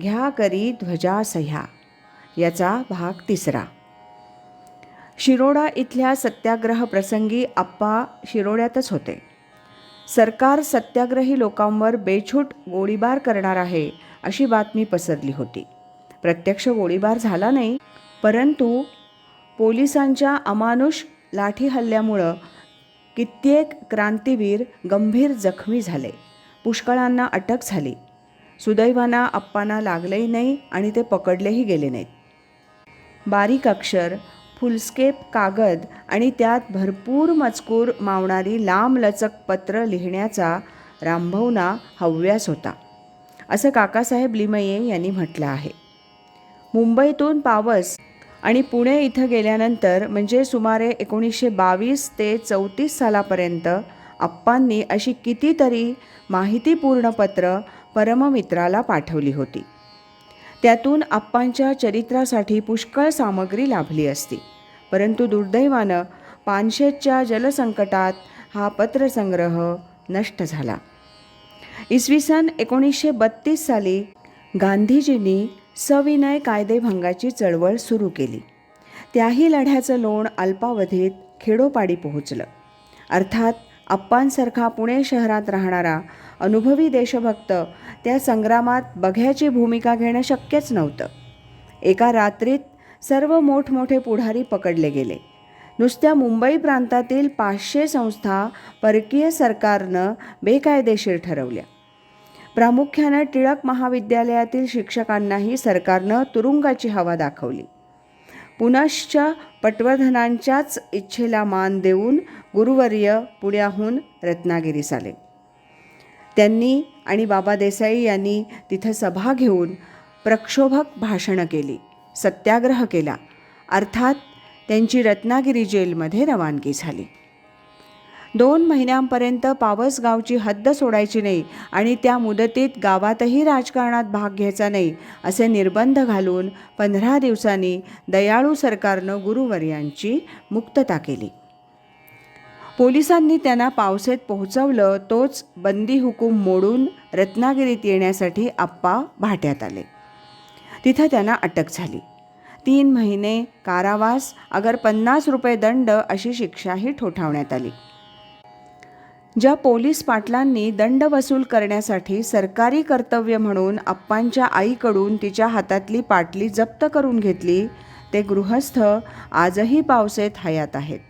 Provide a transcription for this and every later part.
घ्या करी ध्वजा सह्या याचा भाग तिसरा. शिरोडा इथल्या सत्याग्रह प्रसंगी आप्पा शिरोड्यातच होते. सरकार सत्याग्रही लोकांवर बेछूट गोळीबार करणार आहे अशी बातमी पसरली होती. प्रत्यक्ष गोळीबार झाला नाही परंतु पोलिसांच्या अमानुष लाठी हल्ल्यामुळं कित्येक क्रांतीवीर गंभीर जखमी झाले. पुष्कळांना अटक झाली. सुदैवाना अप्पांना लागलंही नाही आणि ते पकडलेही गेले नाहीत. बारीक अक्षर फुलस्केप कागद आणि त्यात भरपूर मजकूर मावणारी लांबलचक पत्र लिहिण्याचा रामभावना हव्यास होता. असं काकासाहेब लिमये यांनी म्हटलं आहे. मुंबईतून पावस आणि पुणे इथं गेल्यानंतर म्हणजे सुमारे एकोणीसशे बावीस ते चौतीस सालापर्यंत आप्पांनी अशी कितीतरी माहितीपूर्ण पत्र परममित्राला पाठवली होती. त्यातून आप्पांच्या चरित्रासाठी पुष्कळ सामग्री लाभली असती. परंतु दुर्दैवानं पानशेतच्या जलसंकटात हा पत्रसंग्रह नष्ट झाला. इसवी सन एकोणीसशे बत्तीस साली गांधीजींनी सविनय कायदेभंगाची चळवळ सुरू केली. त्याही लढ्याचं लोण अल्पावधीत खेडोपाडी पोहोचलं. अर्थात अप्पांसारखा पुणे शहरात राहणारा अनुभवी देशभक्त. त्या संग्रामात बघ्याची भूमिका घेणं शक्यच नव्हतं. एका रात्रीत सर्व मोठमोठे पुढारी पकडले गेले. नुसत्या मुंबई प्रांतातील पाचशे संस्था परकीय सरकारनं बेकायदेशीर ठरवल्या. प्रामुख्यानं टिळक महाविद्यालयातील शिक्षकांनाही सरकारनं तुरुंगाची हवा दाखवली. पुनश्च पटवर्धनांच्याच इच्छेला मान देऊन गुरुवर्य पुण्याहून रत्नागिरीस आले. त्यांनी आणि बाबा देसाई यांनी तिथं सभा घेऊन प्रक्षोभक भाषणं केली सत्याग्रह केला. अर्थात त्यांची रत्नागिरी जेलमध्ये रवानगी झाली. दोन महिन्यांपर्यंत पावस गावची हद्द सोडायची नाही आणि त्या मुदतीत गावातही राजकारणात भाग घ्यायचा नाही असे निर्बंध घालून पंधरा दिवसांनी दयाळू सरकारनं गुरुवर्यांची मुक्तता केली. पोलिसांनी त्यांना पावसेत पोहोचवलं तोच बंदी हुकूम मोडून रत्नागिरीत येण्यासाठी आप्पा भाट्यात आले. तिथं त्यांना अटक झाली. तीन महिने कारावास अगर पन्नास रुपये दंड अशी शिक्षाही ठोठावण्यात आली. ज्या पोलीस पाटलांनी दंड वसूल करण्यासाठी सरकारी कर्तव्य म्हणून आप्पांच्या आईकडून तिच्या हातातली पाटली जप्त करून घेतली ते गृहस्थ आजही पावसेत हयात आहेत.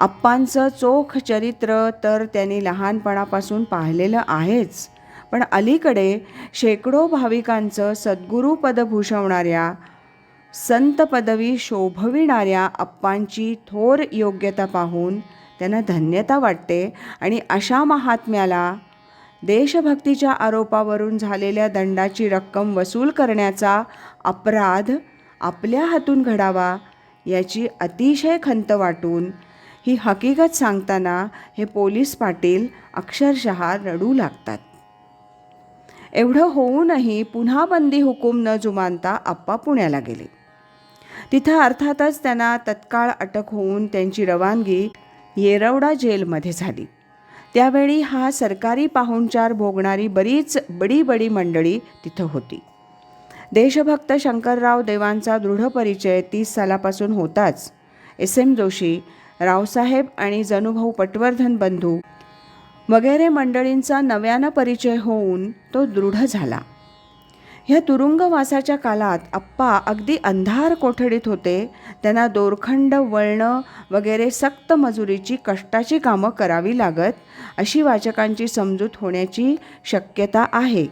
आप्पांचं चोख चरित्र तर त्यांनी लहानपणापासून पाहिलेलं आहेच. पण अलीकडे शेकडो भाविकांचं सद्गुरूपद भूषवणाऱ्या संत पदवी शोभविणाऱ्या अप्पांची थोर योग्यता पाहून त्यांना धन्यता वाटते आणि अशा महात्म्याला देशभक्तीच्या आरोपावरून झालेल्या दंडाची रक्कम वसूल करण्याचा अपराध आपल्या हातून घडावा याची अतिशय खंत वाटून ही हकीकत सांगताना हे पोलीस पाटील अक्षरशः रडू लागतात. एवढं होऊनही पुन्हा बंदी हुकूम न जुमानता आप्पा पुण्याला गेले. तिथं अर्थातच त्यांना तत्काळ अटक होऊन त्यांची रवानगी येरवडा जेलमध्ये झाली. त्यावेळी हा सरकारी पाहुणचार भोगणारी बरीच बडी बडी मंडळी तिथं होती. देशभक्त शंकरराव देवांचा दृढ परिचय तीस सालापासून होताच एस एम जोशी रावसाहेब आणि जनुभाऊ पटवर्धन बंधू. वगैरे मंडळींचा नव्यानं परिचय होऊन तो दृढ झाला. ह्या तुरुंगवासाच्या काळात आप्पा अगदी अंधार कोठडीत होते. त्यांना दोरखंड वळणं वगैरे सक्त मजुरीची कष्टाची कामं करावी लागत अशी वाचकांची समजूत होण्याची शक्यता आहे.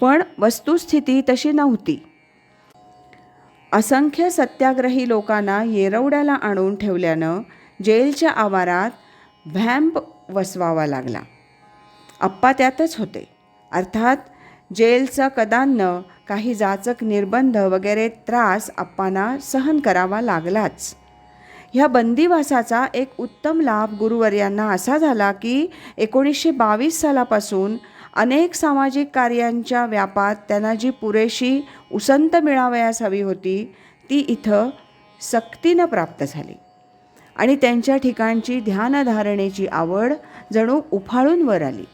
पण वस्तुस्थिती तशी नव्हती. असंख्य सत्याग्रही लोकांना येरवड्याला आणून ठेवल्यानं जेलच्या आवारात व्हॅम्प वसवावा लागला. अप्पा त्यातच होते. अर्थात जेलचं कदान्न काही जाचक निर्बंध वगैरे त्रास अप्पांना सहन करावा लागलाच. ह्या बंदिवासाचा एक उत्तम लाभ गुरुवर्यांना असा झाला की एकोणीसशे बावीस सालापासून अनेक सामाजिक कार्यांच्या व्यापात त्यांना जी पुरेशी उसंत मिळावयास हवी होती ती इथं सक्तीनं प्राप्त झाली. आणि त्यांच्या ठिकाणची ध्यानधारणेची आवड जणू उफाळून वर आली.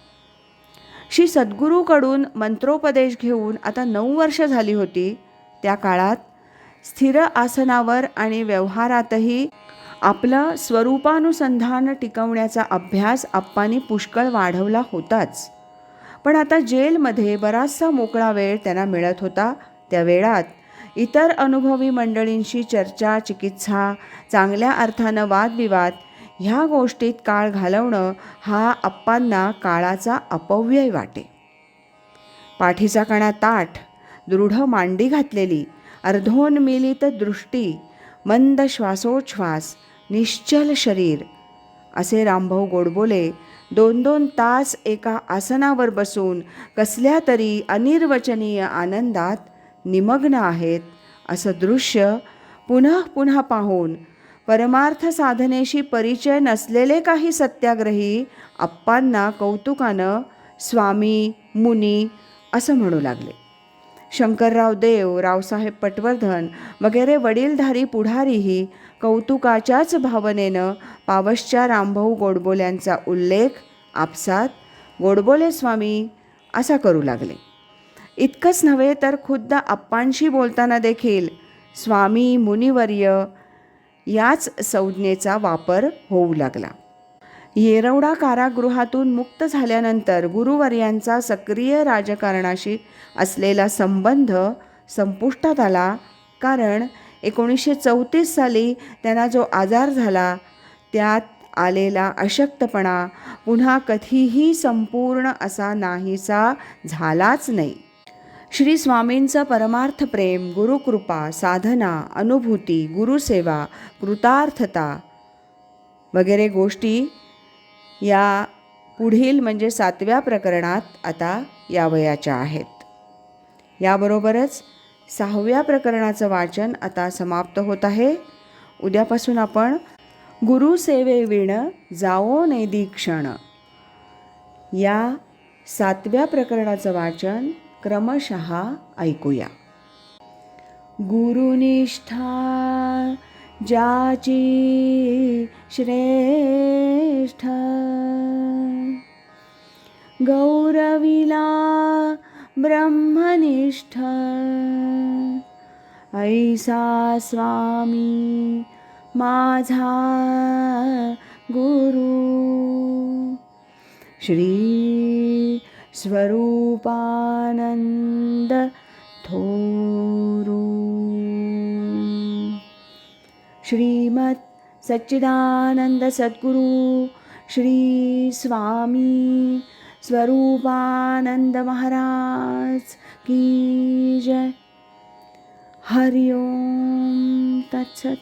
श्री सद्गुरूकडून मंत्रोपदेश घेऊन आता नऊ वर्ष झाली होती त्या काळात स्थिर आसनावर आणि व्यवहारातही आपलं स्वरूपानुसंधान टिकवण्याचा अभ्यास आप्पांनी पुष्कळ वाढवला होताच. पण आता जेलमध्ये बराचसा मोकळा वेळ त्यांना मिळत होता. त्या वेळात इतर अनुभवी मंडळींशी चर्चा चिकित्सा चांगल्या अर्थानं वादविवाद ह्या गोष्टीत काळ घालवणं हा आप्पांना काळाचा अपव्यय वाटे. पाठीचा कणा ताठ दृढ मांडी घातलेली अर्धोन्मिलित दृष्टी मंद श्वासोच्छ्वास निश्चल शरीर असे रामभाऊ गोडबोले दोन दोन तास एका आसनावर बसून कसल्या तरी अनिर्वचनीय आनंदात निमग्न आहेत असं दृश्य पुन्हा पुन्हा पाहून परमार्थ साधनेशी परिचय नसलेले काही सत्याग्रही आप्पांना कौतुकानं स्वामी मुनी असं म्हणू लागले. शंकरराव देव रावसाहेब पटवर्धन वगैरे वडीलधारी पुढारीही कौतुकाच्याच भावनेनं पावसच्या रामभाऊ गोडबोल्यांचा उल्लेख आपसात गोडबोले स्वामी असा करू लागले. इतकंच नव्हे तर खुद्द आप्पांशी बोलताना देखील स्वामी मुनिवर्य याच संज्ञेचा वापर होऊ लागला. येरवडा कारागृहातून मुक्त झाल्यानंतर गुरुवर्यांचा सक्रिय राजकारणाशी असलेला संबंध संपुष्टात आला. कारण एकोणीसशे चौतीस साली त्यांना जो आजार झाला त्यात आलेला अशक्तपणा पुन्हा कधीही संपूर्ण असा नाहीसा झालाच नाही. श्री स्वामींचं परमार्थ प्रेम गुरुकृपा साधना अनुभूती गुरुसेवा कृतार्थता वगैरे गोष्टी या पुढील म्हणजे सातव्या प्रकरणात आता यावयाच्या आहेत. याबरोबरच सहाव्या प्रकरणाचं वाचन आता समाप्त होत आहे. उद्यापासून आपण गुरुसेवे विण जाओ क्षण. या सातव्या प्रकरणाचं वाचन क्रमशः ऐकूया. गुरुनिष्ठा ज्याची श्रेष्ठ। गौरविला ब्रह्मनिष्ठ। ऐसा स्वामी माझा गुरु। श्री स्वरूपानंद थोरू। श्रीमत् सच्चिदानंद सद्गुरु श्री स्वामी स्वरूपानंद महाराज की जय। हरिओम तत्सत।